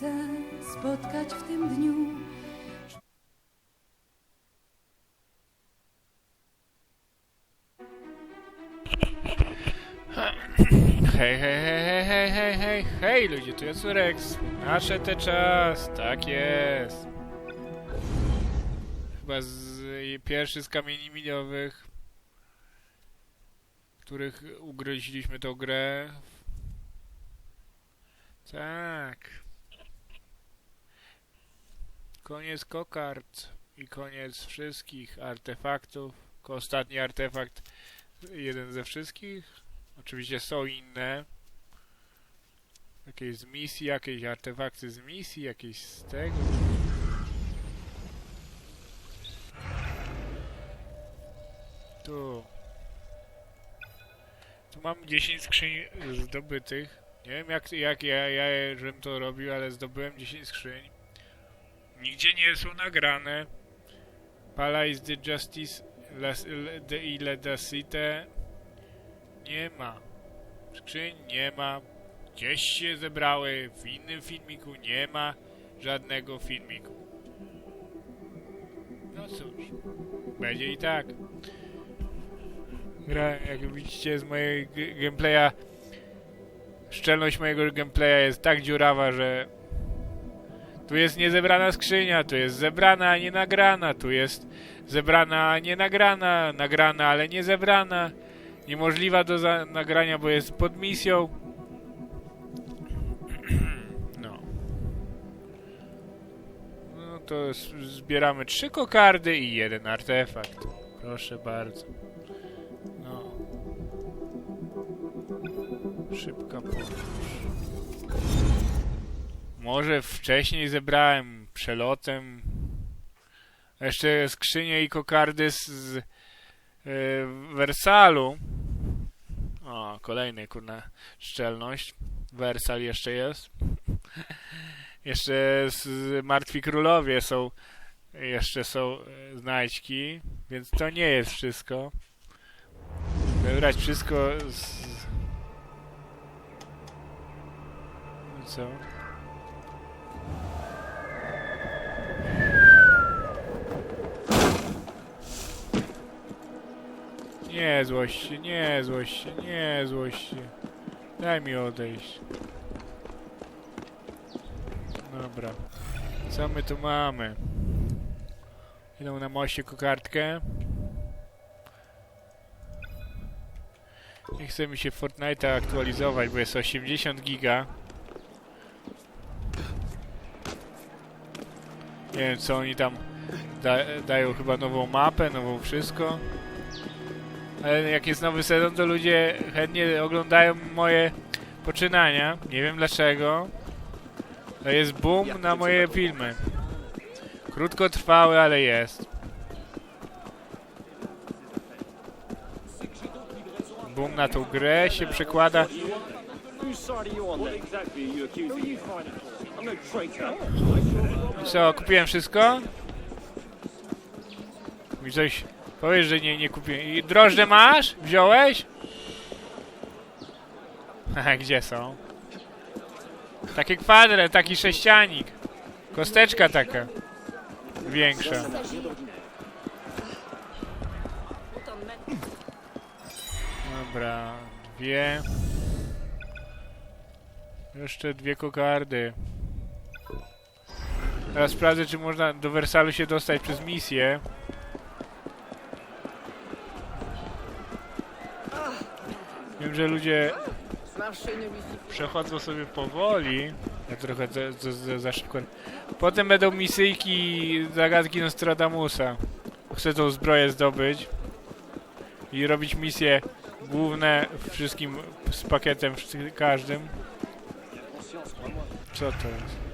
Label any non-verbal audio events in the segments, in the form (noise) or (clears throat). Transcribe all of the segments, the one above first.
chcę spotkać w tym dniu. Hej, hej, hej, hej, hej, hej, hej, hej, ludzie, tu jest Rex. Nadszedł ten czas, tak jest. Chyba z, pierwszy z kamieni miliowych, których ugryźliśmy tą grę. Tak. Koniec kokard i koniec wszystkich artefaktów. Ostatni artefakt, jeden ze wszystkich. Oczywiście są inne. Jakieś z misji, jakieś artefakty z misji, jakieś z tego. Tu. Tu mam 10 skrzyń zdobytych. Nie wiem jak, jak ja, ja żebym to robił, ale zdobyłem 10 skrzyń. Nigdzie nie są nagrane. Pala is the justice las, de, ile da cite nie ma. Skrzyń nie ma. Gdzieś się zebrały. W innym filmiku nie ma żadnego filmiku. No cóż. Będzie i tak. Gra, jak widzicie z mojego gameplaya szczelność mojego gameplaya jest tak dziurawa, że tu jest niezebrana skrzynia, tu jest zebrana, a nie nagrana, tu jest zebrana, a nie nagrana, nagrana, ale nie zebrana niemożliwa do nagrania, bo jest pod misją. (clears throat) No. No to zbieramy trzy kokardy i jeden artefakt. Proszę bardzo. No. Szybka podróż. Może wcześniej zebrałem przelotem jeszcze skrzynię i kokardy z, e, Wersalu. O, kolejny kurna szczelność. Wersal jeszcze jest. (laughs) jeszcze z Martwi Królowie są jeszcze są e, znajdźki, więc to nie jest wszystko. Wybrać wszystko z... Co? Nie złość się, nie złość się, nie złość się. Daj mi odejść. Dobra. Co my tu mamy? Idą na moście kokardkę. Nie chce mi się Fortnite'a aktualizować, bo jest 80 giga. Nie wiem co oni tam da dają chyba nową mapę, nową wszystko. Ale jak jest nowy sezon, to ludzie chętnie oglądają moje poczynania. Nie wiem dlaczego. To jest boom na moje filmy. Krótkotrwały, ale jest. Boom na tą grę się przekłada. I Co, kupiłem wszystko? Mi coś... Powiesz, że nie, nie kupiłem. I drożdże masz? Wziąłeś? (laughs) Haha, gdzie są? Takie kwadrat, taki sześcianik. Kosteczka taka. Większa. Dobra, dwie. Jeszcze dwie kokardy. Teraz sprawdzę, czy można do Wersalu się dostać przez misję. Że ludzie przechodzą sobie powoli. Ja trochę za, za, za, za szybko. Potem będą misyjki zagadki Nostradamusa. Chcę tą zbroję zdobyć i robić misje główne wszystkim z pakietem, każdym. Co to jest?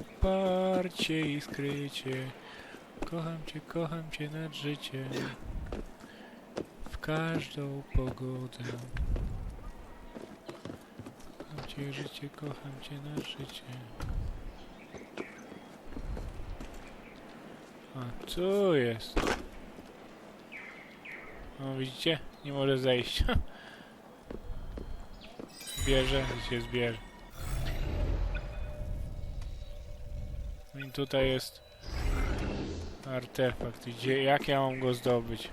Uparcie i skrycie. Kocham cię, kocham cię nad życie. W każdą pogodę. Kocham cię życie, kocham cię na życie. A tu jest. O, widzicie? Nie może zejść. (laughs) Bierze, się zbierze. No I tutaj jest artefakt. Gdzie, jak ja mam go zdobyć?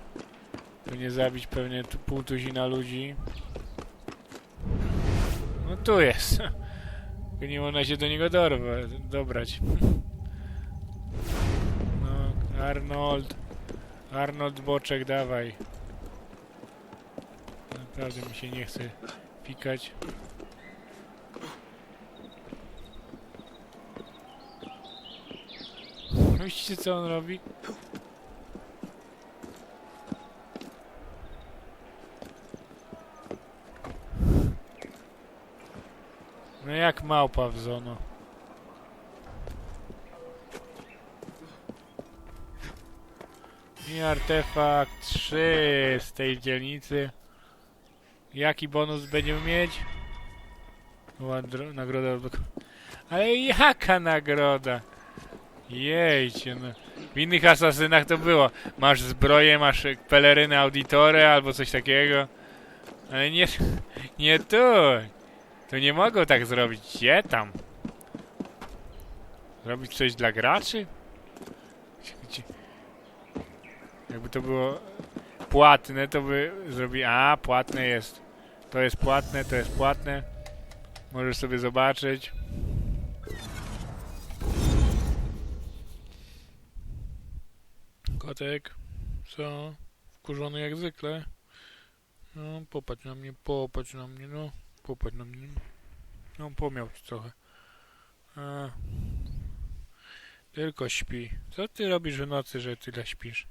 Pewnie zabić pewnie tu pół tuzina ludzi. No tu jest. (laughs) Nie można się do niego dorwa, dobrać. (laughs) No, Arnold. Arnold Boczek, dawaj. Naprawdę mi się nie chce pikać. Widzicie co on robi? No jak małpa w zono. I artefakt 3 z tej dzielnicy. Jaki bonus będziemy mieć? Ładro, nagroda. Ale jaka nagroda? Jejcie, no. W innych asasynach to było. Masz zbroję, masz pelerynę auditory albo coś takiego. Ale nie, (laughs) nie tu. To nie mogą tak zrobić. Gdzie tam? Zrobić coś dla graczy? Gdzie- Jakby to było płatne, to by zrobi... A, płatne jest. To jest płatne, to jest płatne. Możesz sobie zobaczyć. Kotek, co? Wkurzony jak zwykle. No, popatrz na mnie, popatrz na mnie, no. Popatrz na mnie. No, pomiał ci trochę. A. Tylko śpi. Co ty robisz w nocy, że tyle śpisz?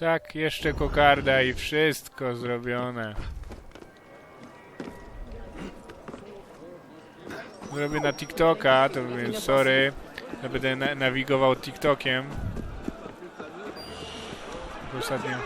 Tak, jeszcze kokarda i wszystko zrobione. Zrobię na TikToka, to więc sorry. Będę na nawigował TikTokiem. Ostatnio.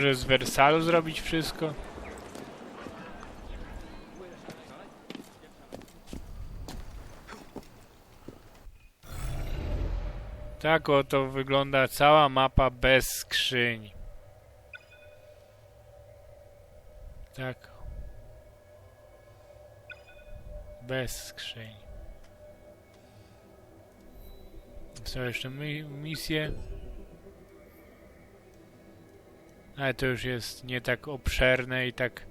Może z Wersalu zrobić wszystko? Tak oto wygląda cała mapa bez skrzyń. Tak. Bez skrzyń. Co jeszcze mi misje? Ale to już jest nie tak obszerne i tak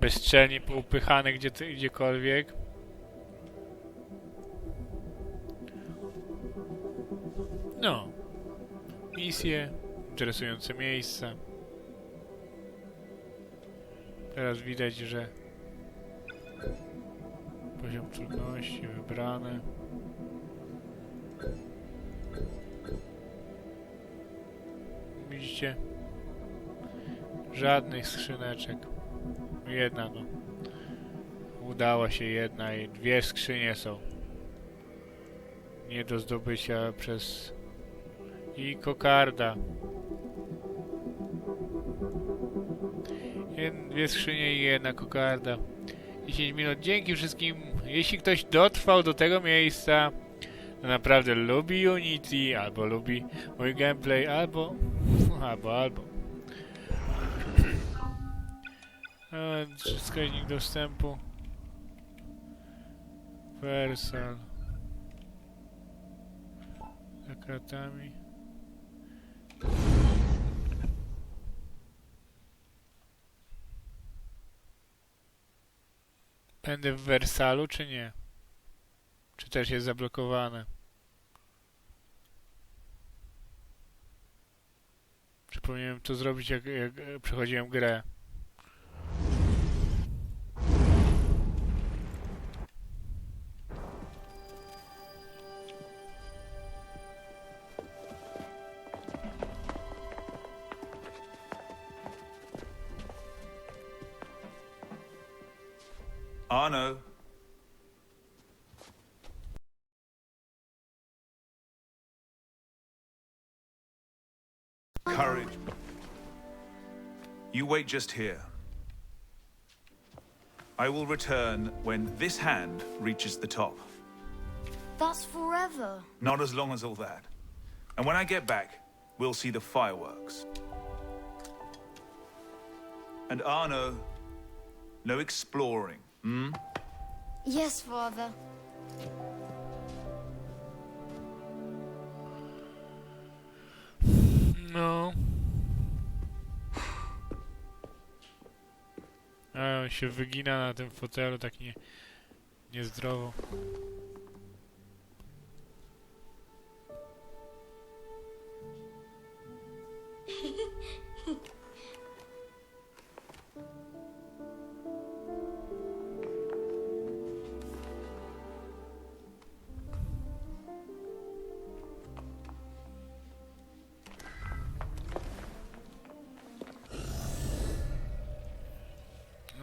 bezczelnie poupychane gdzie, gdziekolwiek. No. Misje, interesujące miejsca. Teraz widać, że poziom trudności wybrany. Widzicie? Żadnych skrzyneczek. Jedna no. Udała się jedna i dwie skrzynie są. Nie do zdobycia przez... I kokarda. Dwie skrzynie i jedna kokarda. 10 minut. Dzięki wszystkim. Jeśli ktoś dotrwał do tego miejsca, to naprawdę lubi Unity, albo lubi mój gameplay, albo... albo, albo. Wskaźnik dostępu. Versal. Za kratami. Będę w Wersalu, czy nie? Czy też jest zablokowane? Czy powinienem to zrobić jak, jak e, przechodziłem grę? Arno. Courage. You wait just here. I will return when this hand reaches the top. That's forever. Not as long as all that. And when I get back, we'll see the fireworks. And Arno, no exploring. Hmm? Yes, Father. No. A on się wygina na tym fotelu tak nie, niezdrowo. (laughs)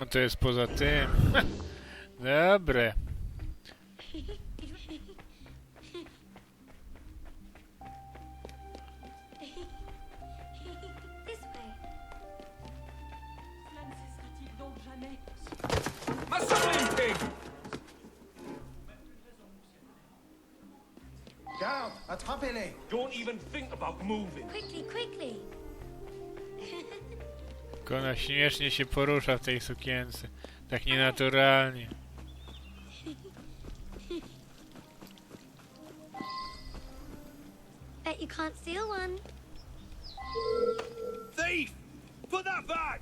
Te le sposa a te. (laughs) Vabbè. Attrapez-les! Don't even think about moving! Quickly, quickly! Jak ona śmiesznie się porusza w tej sukience. Tak nienaturalnie. Bet you can't steal one. Thief! Put that back!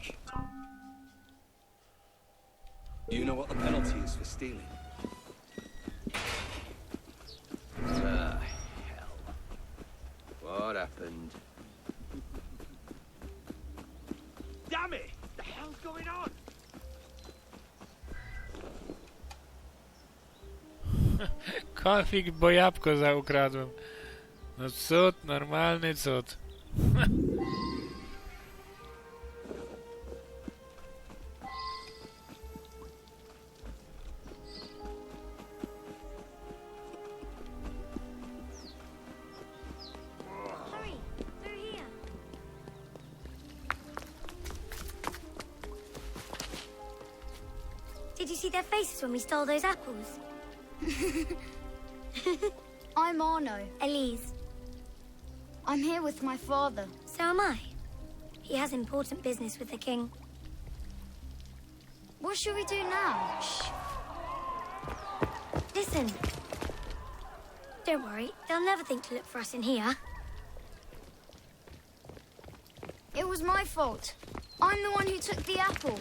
You know what the penalty is for stealing? Ah, hell. What happened? Konflikt, bo jabłko za ukradłem. No cud, normalny cud. Did you see their faces when we stole those apples? (laughs) I'm Arno. Elise. I'm here with my father. So am I. He has important business with the king. What should we do now? Shh. Listen. Don't worry, they'll never think to look for us in here. It was my fault. I'm the one who took the apple.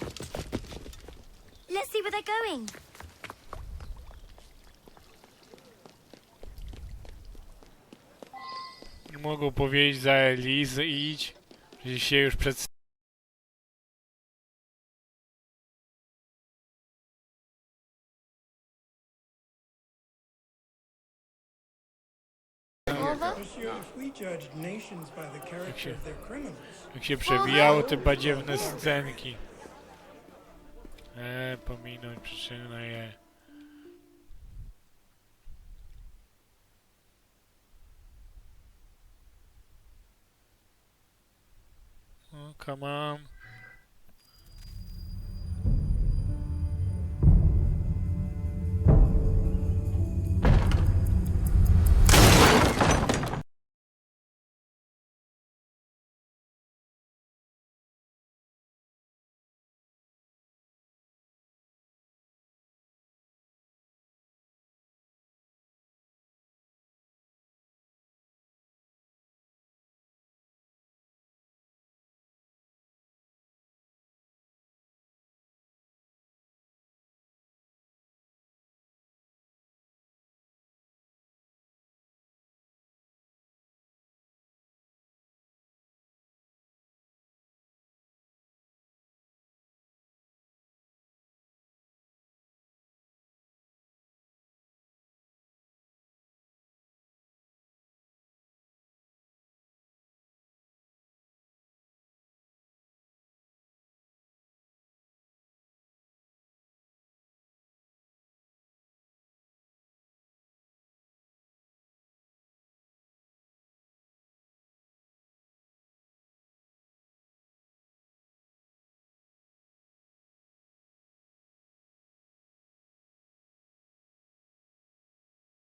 Let's see where they're going. Mogą powiedzieć za Elizy idź. Że się już przed... Their criminals, Jak się przewijało te badziewne scenki. E, pominąć przyczynę come on.